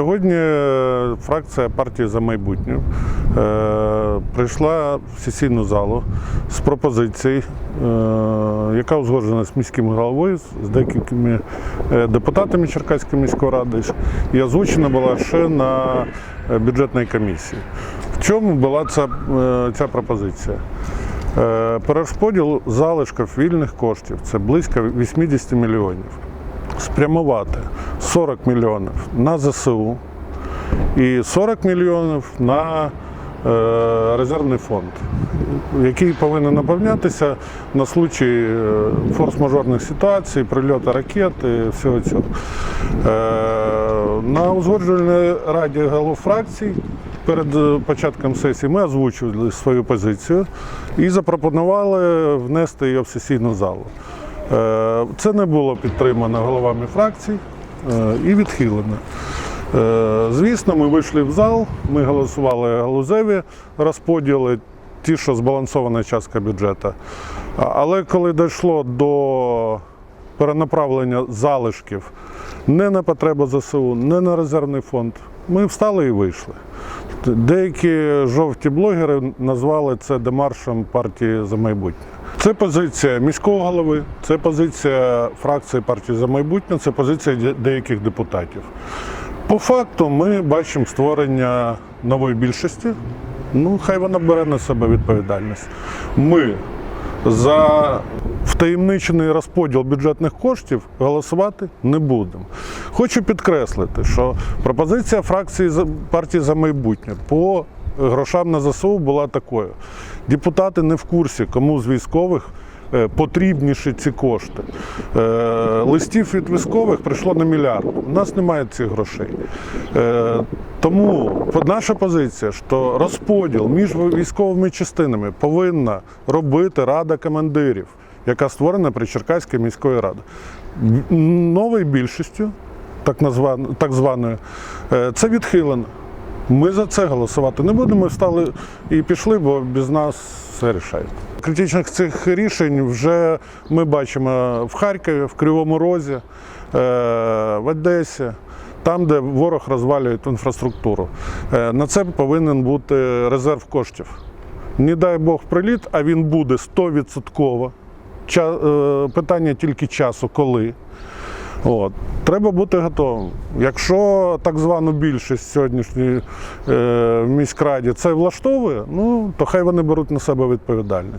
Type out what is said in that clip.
Сьогодні е, фракція партії за майбутнє е, прийшла в сесійну залу з пропозицією, е, яка узгоджена з міським головою, з деякими е, депутатами Черкаської міської ради і озвучена була ще на бюджетній комісії. В чому була ця, ця пропозиція? Перерозподіл залишків вільних коштів це близько 80 мільйонів спрямувати 40 мільйонів на ЗСУ і 40 мільйонів на е, резервний фонд, який повинен наповнятися на случай е, форс-мажорних ситуацій, прильоту ракет і всього цього. Е, на узгоджувальній раді голов фракцій перед початком сесії ми озвучили свою позицію і запропонували внести її в сесійну залу. Е, Це не було підтримано головами фракцій е, і відхилено. Е, Звісно, ми вийшли в зал, ми голосували галузеві розподіли, ті, що збалансована частка бюджету. Але коли дійшло до перенаправлення залишків не на потреби ЗСУ, не на резервний фонд, ми встали і вийшли. Деякі жовті блогери назвали це демаршем партії за майбутнє. Це позиція міського голови, це позиція фракції партії за майбутнє, це позиція деяких депутатів. По факту ми бачимо створення нової більшості. Ну, хай вона бере на себе відповідальність. Ми за втаємничений розподіл бюджетних коштів голосувати не будемо. Хочу підкреслити, що пропозиція фракції партії за майбутнє по грошам на ЗСУ була такою. Депутати не в курсі, кому з військових е, потрібніші ці кошти. Е, Листів від військових прийшло на мільярд. У нас немає цих грошей. Е, Тому наша позиція, що розподіл між військовими частинами повинна робити Рада командирів, яка створена при Черкаській міської раді. Новою більшістю, так, званою, це відхилено. Ми за це голосувати не будемо. Ми встали і пішли, бо без нас все рішають. Критичних цих рішень вже ми бачимо в Харкові, в Кривому Розі, е, в Одесі, там, де ворог розвалює інфраструктуру. Е, На це повинен бути резерв коштів. Не дай Бог приліт, а він буде 100%. Ча- е, Питання тільки часу, коли. От. Треба бути готовим. Якщо так звану більшість сьогоднішньої е, міськраді це влаштовує, ну то хай вони беруть на себе відповідальність.